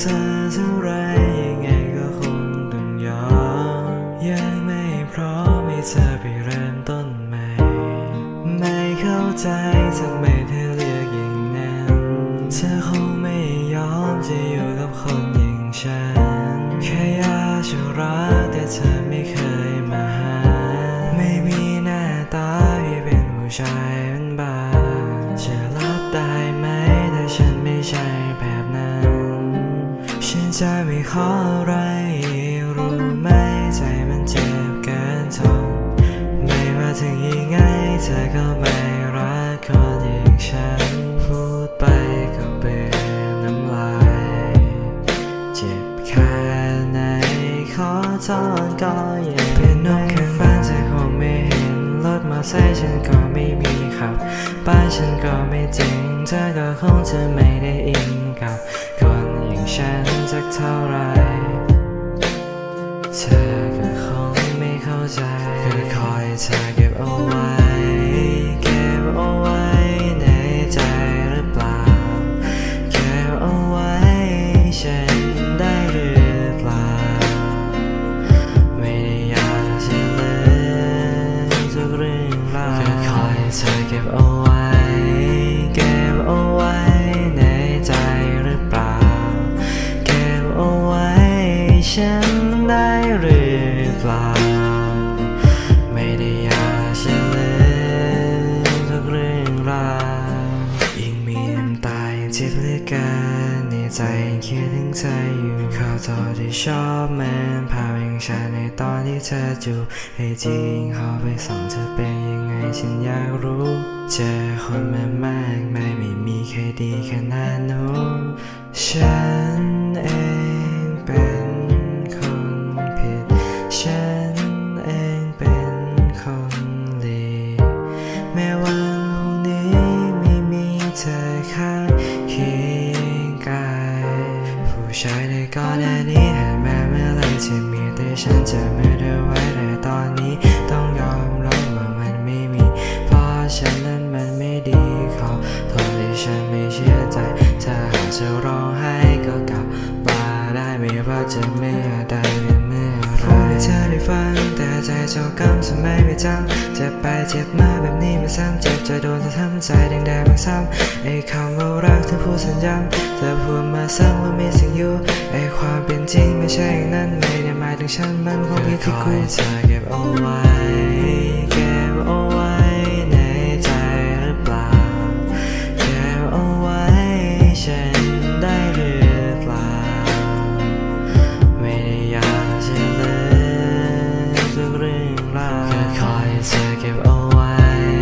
เธอเท่าไรยังไงก็คงต้องยอมยังไม่พร้อมให้เธอไปเริ่มต้นใหม่ ไม่เข้าใจทำไมเธอเลือกอย่างนั้นเธอคงไม่ยอมจะอยู่กับคนอย่างฉันแค่อยากจะรักแต่เธอไม่เคยมาหา ไม่มีหน้าตาที่เป็นผู้ชาย ขออะไร รู้ไหมใจมันเจ็บเกินทนไม่ว่าถึงยังไงเธอก็ไม่รักคนอย่างฉัน พูดไปก็เบื่อน้ำลาย เจ็บแค่ไหนขอโทษก็ยังเป็นนกข้างบ้านเธอคงไม่เห็นรถมอเตอร์ไซค์ฉันก็ไม่มีขับ บ้านฉันก็ไม่จริงเธอก็คงจะไม่ได้อินกับ ฉันสักเท่าไร เธอก็คงไม่เข้าใจก็คอยเธอเก็บเอาไว้ เก็บเอาไว้ในใจหรือเปล่า เก็บเอาไว้ฉันได้หรือเปล่า ไม่ได้อยากจะลืมทุกเรื่องราวก็คอยเธอเก็บเอาไว้ ฉันได้หรือเปล่า ไม่ได้อยากจะลืมทุกเรื่องราวยิ่งมีน้ำตายังเจ็บเหลือเกินในใจยังคิดถึงเธออยู่ข่าวต่อที่ชอบมันภาพอย่างฉันในตอนที่เธอจูบให้จริงเขาไปส่องเธอเป็นยังไงฉันอยากรู้เจอคนมามากมายไม่มีใครดีขนาดนู้นฉันเอง ผู้ชายในก่อนหน้านี้หันมาเมื่อไรจะมีแต่ฉันจะไม่ได้ไว้แต่ตอนนี้ต้องยอมรับว่ามันไม่มี เพราะฉันนั้นมันไม่ดีขอโทษที่ฉันไม่เชื่อใจถ้าหากจะร้องไห้ก็กลับมาได้ไม่ว่าจะเมื่อใดหรือ เธอได้ฟังแต่ใจเจ้ากรรมทำไมไม่จำเจ็บไปเจ็บมาแบบนี้มันซ้ำเจ็บจะโดนเธอทำใจแดงแดงมันซ้ำไอ้คำว่ารักเธอพูดสัญญาเธอพูดมาซ้ำว่ามีสิ่งอยู่ไอ้ความเป็นจริงไม่ใช่อย่างนั้นไม่ได้หมายถึงฉันมันคงผิดที่กูเธอเก็บเอาไว้ Your car is to give away